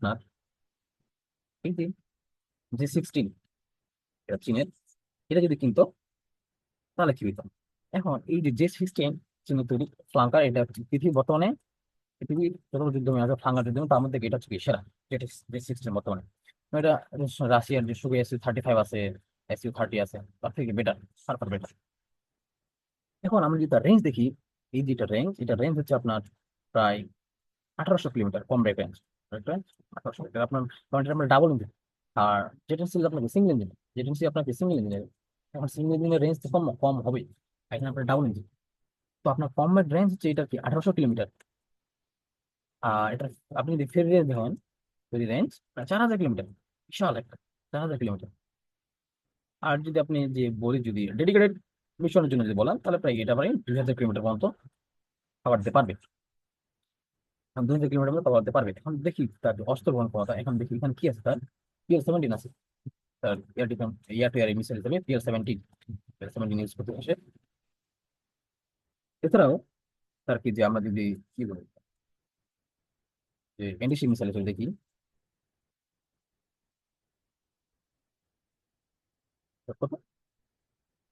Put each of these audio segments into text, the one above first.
আপনার এই যে জি সিক্সটিন এটা চীনের, এটা যদি কিনতো, তাহলে কি হইতো? এখন এই যে জে সিক্সটিন চীনের তৈরি ফ্লাঙ্কার এটা পৃথিবীর বর্তমানে, পৃথিবীর যত যুদ্ধ আছে ফ্লাঙ্কার যুদ্ধ, তার মধ্যে এটা হচ্ছে সেরা, যেটা জে সিক্সটিন বর্তমানে। এটা রাশিয়ার যে সুগে এসইউ থার্টি ফাইভ আছে এসইউ থার্টি আছে, তার থেকে বেটার সার্ফার বেটার এখন আমরা তার রেঞ্জ দেখি, এই যেটা রেঞ্জ এটা রেঞ্জ হচ্ছে আপনার প্রায় আঠারোশো কিলোমিটার, কম রেঞ্জ আর আপনাকে সিঙ্গেল ইঞ্জিন আপনাকে সিঙ্গেল ইঞ্জিনের এখন সিঙ্গেল ইঞ্জিনের রেঞ্জ তো কম কম হবে এখানে আপনার ডাবল ইঞ্জিন তো আপনার কম রেঞ্জ হচ্ছে এটা কি? আঠারোশো কিলোমিটার। আর এটা আপনি যদি ফেরি রেঞ্জ দেখেন ফেরি রেঞ্জ চার হাজার কিলোমিটার। বিশাল একটা। চার হাজার কিলোমিটার। আর যদি আপনি যে বলি যদি ডেডিকেটেড মিশনের জন্য যদি বলেন, তাহলে প্রায় এটা প্রায় দুই হাজার কিলোমিটার পর্যন্ত খাবার দিতে পারবে। এখন দুই হাজার কিলোমিটার মতো খাবার দিতে পারবে। এখন দেখি তার অস্ত্র বহন ক্ষমতা, এখন দেখি এখানে কি আছে তার? পিএল সেভেন্টিন আছে। তার air defence, air to air missile হিসেবে PL seventeen PL seventeen use করতে আসে এছাড়াও তার কি যে আমরা যদি কি বলি, যে মিসাইল হিসেবে দেখি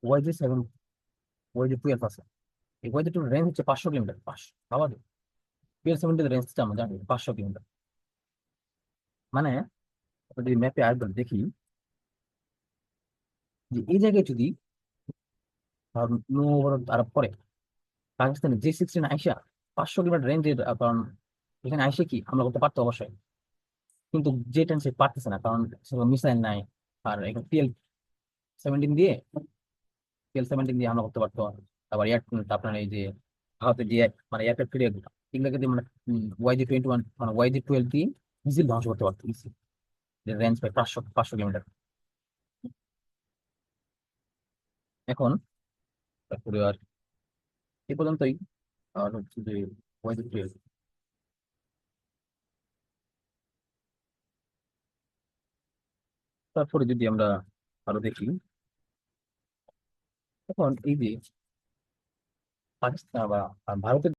ওয়াইজি সেভেন ওয়াইজি টুয়েলভ আছে ওয়াইজি টু রেঞ্জ হচ্ছে পাঁচশো কিলোমিটার, পাঁচশো। সেভেন্টির রেঞ্জ হচ্ছে আমরা জানি পাঁচশো কিলোমিটার মানে যদি ম্যাপে দেখি। যে এই জায়গায় যদি জি সিক্সটিন আইসা পাঁচশো কিলোমিটার রেঞ্জের কারণ এখানে আইসে কি? হামলা করতে পারতো অবশ্যই। কিন্তু যে টেন সে পারতেছে না, কারণ মিসাইল নাই, আর এখন পিএল সেভেন্টিন দিয়ে পিএল সেভেন্টিন দিয়ে হামলা করতে পারতো। আবার এয়ার আপনার এই যে ভারতের যে মানে এয়ারক্রাফট ক্যারিয়ার এগুলোকে দিয়ে মানে ওয়াইজি টোয়েন্টি ওয়ান মানে ওয়াইজি টুয়েলভ দিয়ে মিসাইল ধ্বংস করতে পারতো রেঞ্জ প্রায় পাঁচশো পাঁচশো কিলোমিটার। এখন, তারপরে আর এ পর্যন্তই। আর হচ্ছে যে ওয়াইজি টুয়েলভ তারপরে যদি আমরা আরও দেখি, এখন এই যে পাকিস্তান বা ভারতের